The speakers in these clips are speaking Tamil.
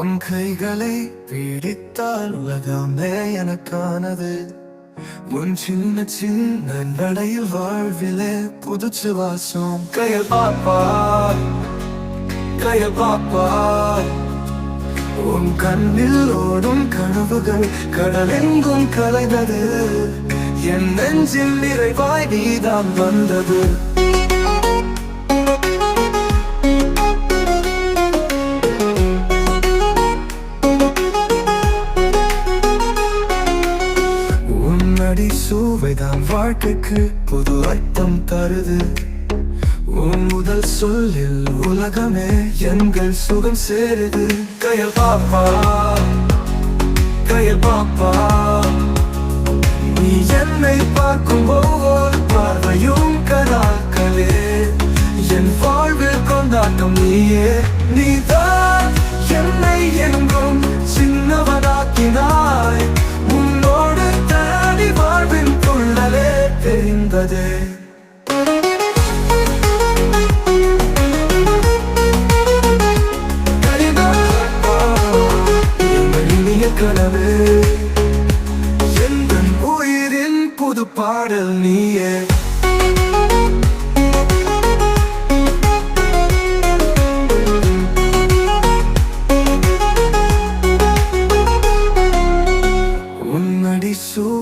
உன் கைகளை பீடித்தால் உலகமே எனக்கானது. உன் சின்ன சின்ன நடையில் வாழ்விலே புதுச்சு வாசம். கையல் பாப்பா கையல் பாப்பா. உன் கண்ணில் ஓடும் கனவுகள் கடலெங்கும் கலைந்தது. என் நெஞ்சில் நிறைவாய் நீதான் வந்தது. சுவைதான் வாழ்க்கைக்கு புது அர்த்தம் தருது. உன் முதல் சொல்லில் உலகமே எங்கள் சுகம் சேருது. கையில் பாப்பா கையில் பாப்பா. நீ என்னை பார்க்கும் ஒவ்வொரு பார்வையும் கதாக்களே. என் வாழ்வில் கொண்டாட்டம் நீயே நீதான் என்னை எங்கும் தெரிந்ததே கனவு எந்தன் உயிரின் புது பாடல் நீயே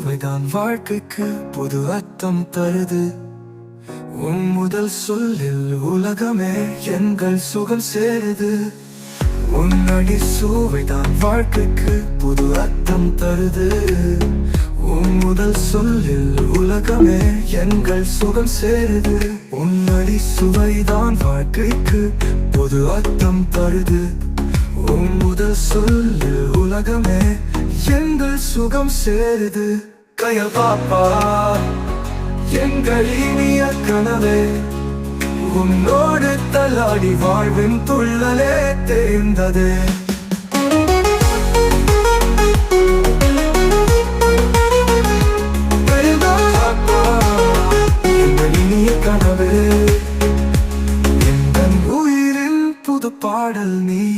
சுவைதான் வாழ்க்கைக்கு புது அர்த்தம் தருது. உன் முதல் சொல்லில் உலகமே எங்கள் சுகம் சேருது. உன் உன்னடி சுவைதான் வாழ்க்கைக்கு புது அர்த்தம் தருது. உன் முதல் சொல்லில் உலகமே எங்கள் சுகம் சேருது. உன்னடி சுவைதான் வாழ்க்கைக்கு புது அர்த்தம் தருது. உன் முதல் சொல்லில் உலகமே எங்கள் சுகம் சேருது. கையில் பாப்பா எங்கள் இனிய கனவே உன்னோடு தள்ளாடி வாழ்வின் துள்ளலே தெரிந்தது பாடல் நீ